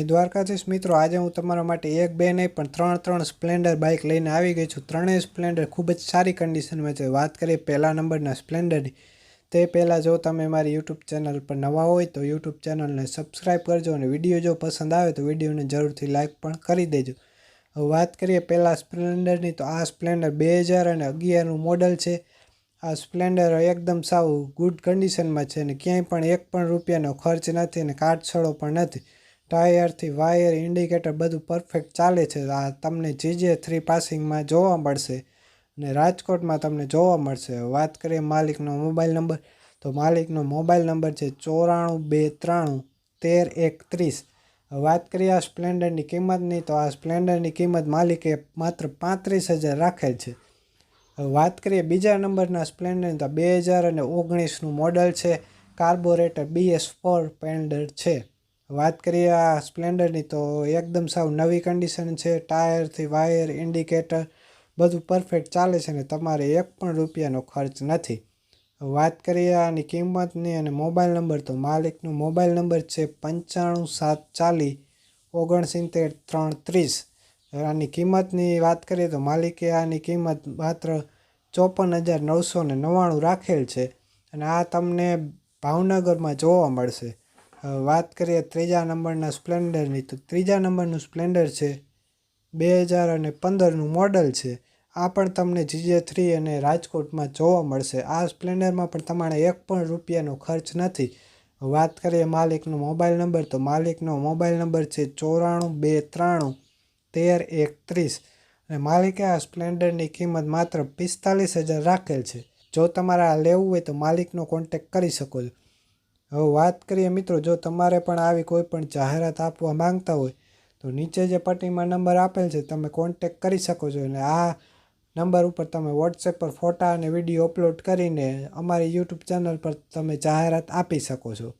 દ્વારકાધીશ મિત્રો, આજે હું તમારા માટે એક, બે નહીં, પણ ત્રણ ત્રણ સ્પ્લેન્ડર બાઇક લઈને આવી ગઈ છું. ત્રણેય સ્પ્લેન્ડર ખૂબ જ સારી કન્ડિશનમાં છે. વાત કરીએ પહેલા નંબરના સ્પ્લેન્ડરની, તે પહેલાં જો તમે મારી યુટ્યુબ ચેનલ પર નવા હોય તો યુટ્યુબ ચેનલને સબસ્ક્રાઈબ કરજો અને વીડિયો જો પસંદ આવે તો વિડીયોને જરૂરથી લાઇક પણ કરી દેજો. હવે વાત કરીએ પહેલાં સ્પ્લેન્ડરની, તો આ સ્પ્લેન્ડર બે હજાર અને અગિયારનું મોડલ છે. આ સ્પ્લેન્ડર એકદમ સાવ ગુડ કન્ડિશનમાં છે અને ક્યાંય પણ એક પણ રૂપિયાનો ખર્ચ નથી અને કાટછડો પણ નથી. ટાયરથી વાયર, ઇન્ડિકેટર બધું પરફેક્ટ ચાલે છે. આ તમને જીજે થ્રી પાસિંગમાં જોવા મળશે અને રાજકોટમાં તમને જોવા મળશે. વાત કરીએ માલિકનો મોબાઈલ નંબર તો માલિકનો મોબાઈલ નંબર છે ચોરાણું બે ત્રાણું તેર એકત્રીસ. વાત કરીએ આ સ્પ્લેન્ડરની કિંમતની, તો આ સ્પ્લેન્ડરની કિંમત માલિકે માત્ર પાંત્રીસ હજાર રાખેલ છે. વાત કરીએ બીજા નંબરના સ્પ્લેન્ડરની, તો બે હજાર અને ઓગણીસનું મોડલ છે. કાર્બોરેટર બીએસ ફોર પેન્ડર છે. વાત કરીએ આ સ્પ્લેન્ડરની, તો એકદમ સાવ નવી કન્ડિશન છે ટાયરથી વાયર ઇન્ડિકેટર બધું પરફેક્ટ ચાલે છે ને તમારે એક પણ રૂપિયાનો ખર્ચ નથી. વાત કરીએ આની કિંમતની અને મોબાઈલ નંબર તો માલિકનો મોબાઈલ નંબર છે પંચાણું સાત ચાલીસ ઓગણસિત્તેર ત્રણ ત્રીસ આની કિંમતની વાત કરીએ તો માલિકે આની કિંમત માત્ર ચોપન હજાર નવસો ને નવ્વાણું રાખેલ છે અને આ તમને ભાવનગરમાં જોવા મળશે. વાત કરીએ ત્રીજા નંબરના સ્પ્લેન્ડરની, તો ત્રીજા નંબરનું સ્પ્લેન્ડર છે બે હજાર અને પંદરનું મોડલ છે. આ પણ તમને જીજે થ્રી અને રાજકોટમાં જોવા મળશે. આ સ્પ્લેન્ડરમાં પણ તમારે એક પણ રૂપિયાનો ખર્ચ નથી. વાત કરીએ માલિકનો મોબાઈલ નંબર, તો માલિકનો મોબાઈલ નંબર છે ચોરાણું બે ત્રાણું તેર એકત્રીસ અને માલિકે આ સ્પ્લેન્ડરની કિંમત માત્ર પિસ્તાલીસ હજાર રાખેલ છે. જો તમારે આ લેવું હોય તો માલિકનો કોન્ટેક કરી શકો છો. હવે વાત કરીએ મિત્રો, જો તમારે પણ આવી કોઈ પણ જાહેરાત આપવા માંગતા હોય, તો નીચે જે પટ્ટીમાં નંબર આપેલ છે, તમે કોન્ટેક કરી શકો છો. અને આ નંબર ઉપર તમે વોટ્સએપ પર ફોટા અને વીડિયો અપલોડ કરીને અમારી યુટ્યુબ ચેનલ પર તમે જાહેરાત આપી શકો છો.